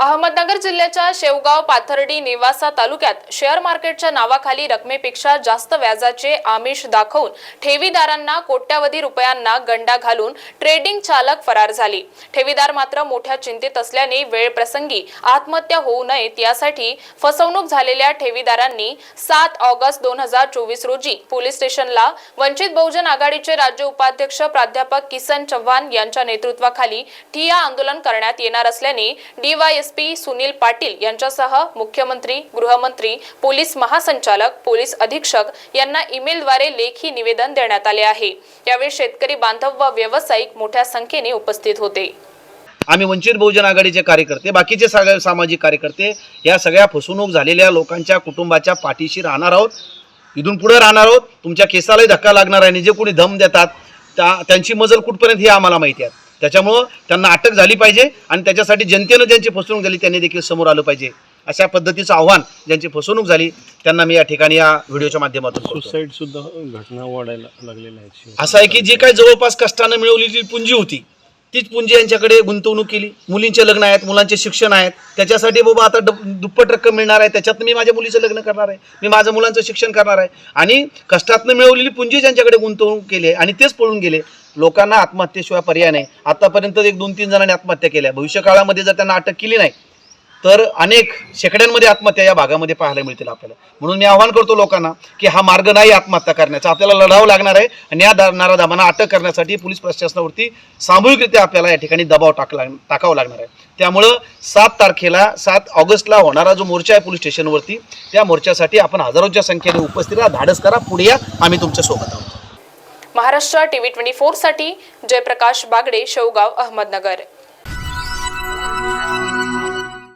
अहमदनगर जिल्ह्याच्या शेवगाव पाथर्डी निवासा तालुक्यात शेअर मार्केटच्या नावाखाली रकमेपेक्षा जास्त व्याजाचे आमिष दाखवून ठेवीदारांना कोट्यावधी रुपयांना गंडा घालून ट्रेडिंग चालक फरार झाली. ठेवीदार मात्र मोठ्या चिंतेत असल्याने वेळ प्रसंगी आत्महत्या होऊ नयेत यासाठी फसवणूक झालेल्या ठेवीदारांनी सात ऑगस्ट दोन हजार चोवीस रोजी पोलीस स्टेशनला वंचित बहुजन आघाडीचे राज्य उपाध्यक्ष प्राध्यापक किसन चव्हाण यांच्या नेतृत्वाखाली ठिया आंदोलन करण्यात येणार असल्याने डीवायएसपी सुनील पाटील यांच्यासह मुख्यमंत्री गृहमंत्री पोलीस महासंचालक पोलीस अधीक्षक यांना ईमेलद्वारे लेखी निवेदन देण्यात आले आहे. यावेळी शेतकरी बांधव व व्यावसायिक मोठ्या संख्येने उपस्थित होते. आम्ही वंचित बहुजन आघाडीचे कार्यकर्ते बाकीचे सगळे सामाजिक कार्यकर्ते या सगळ्या फसवणूक झालेल्या लोकांच्या कुटुंबाच्या पाठीशी राहणार आहोत. इथून पुढे राहणार आहोत. तुमच्या केसालाही धक्का लागणार आहे आणि जे कोणी धम देतात त्या त्यांची मजल कुठपर्यंत हे आम्हाला माहिती आहे. त्याच्यामुळं त्यांना अटक झाली पाहिजे आणि त्याच्यासाठी जनतेनं ज्यांची फसवणूक झाली त्यांनी देखील समोर आलं पाहिजे अशा पद्धतीचं आव्हान ज्यांची फसवणूक झाली त्यांना मी या ठिकाणी या व्हिडिओच्या माध्यमातून. सुसाईड सुद्धा घटना वाढायला लागलेल्या आहेत असं आहे की जी काही जवळपास कष्टानं मिळवलेली पुंजी होती तीच पुंजी यांच्याकडे गुंतवणूक केली. मुलींचे लग्न आहेत मुलांचे शिक्षण आहेत. त्याच्यासाठी बाबा आता दुप्पट रक्कम मिळणार आहे. त्याच्यात मी माझ्या मुलीचं लग्न करणार आहे. मी माझं मुलांचं शिक्षण करणार आहे. आणि कष्टातनं मिळवलेली पुंजी ज्यांच्याकडे गुंतवणूक केली आहे आणि तेच पळून गेले लोकांना आत्महत्येशिवाय पर्याय नाही. आतापर्यंत एक दोन तीन जणांनी आत्महत्या केल्या. भविष्यकाळामध्ये जर त्यांना अटक केली नाही तर अनेक शेकड्यांमध्ये आत्महत्या या भागामध्ये पाहायला मिळतील आपल्याला. म्हणून मी आवाहन करतो लोकांना की हा मार्ग नाही आत्महत्या करण्याचा. आपल्याला लढावं लागणार आहे आणि या दा- नाराधामांना अटक करण्यासाठी पोलीस प्रशासनावरती सामूहिकरित्या आपल्याला या ठिकाणी दबाव टाकला टाकावा लागणार आहे. त्यामुळं सात तारखेला सात ऑगस्टला होणारा जो मोर्चा आहे पोलीस स्टेशनवरती त्या मोर्चासाठी आपण हजारोच्या संख्येने उपस्थित राहा. धाडस करा. पुढे या. आम्ही तुमच्यासोबत आहोत. महाराष्ट्र टीव्ही ट्वेंटी फोरसाठी जयप्रकाश बागडे शेवगाव अहमदनगर.